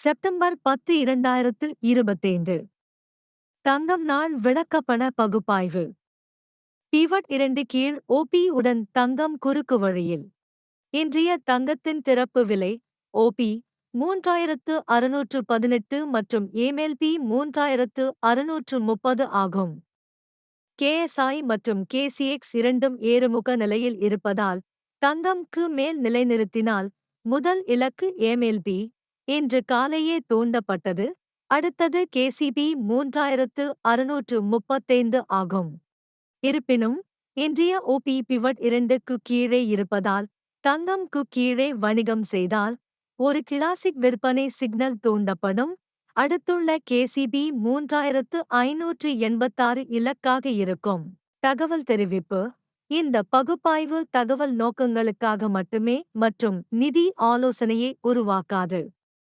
September பத்து இரண்டாயிரத்து இருபத்தைந்து. தங்கம் நாள் விளக்கப்பண பகுப்பாய்வு. பிவட் இரண்டு கீழ் ஓபி உடன் தங்கம் குறுக்கு வழியில். இன்றைய தங்கத்தின் திறப்பு விலை ஓபி மூன்றாயிரத்து அறுநூற்று பதினெட்டு மற்றும் ஏமெல்பி மூன்றாயிரத்து அறுநூற்று முப்பது ஆகும். கேஎஸ்ஐ மற்றும் கேசிஎக்ஸ் இரண்டும் ஏறுமுக நிலையில் இருப்பதால் தங்கம்க்கு மேல் நிலைநிறுத்தினால் முதல் இலக்கு ஏமெல்பி இன்று காலையே தூண்டப்பட்டது. அடுத்தது கேசிபி மூன்றாயிரத்து அறுநூற்று முப்பத்தைந்து ஆகும். இருப்பினும் இன்றைய ஓபி பிவட் இரண்டுக்கு கீழே இருப்பதால் தங்கம்க்கு கீழே வணிகம் செய்தால் ஒரு கிளாசிக் விற்பனை சிக்னல் தூண்டப்படும். அடுத்துள்ள கேசிபி மூன்றாயிரத்து ஐநூற்று எண்பத்தாறு இலக்காக இருக்கும். தகவல் தெரிவிப்பு இந்த பகுப்பாய்வு தகவல் நோக்கங்களுக்காக மட்டுமே மற்றும் நிதி ஆலோசனையை உருவாக்காது.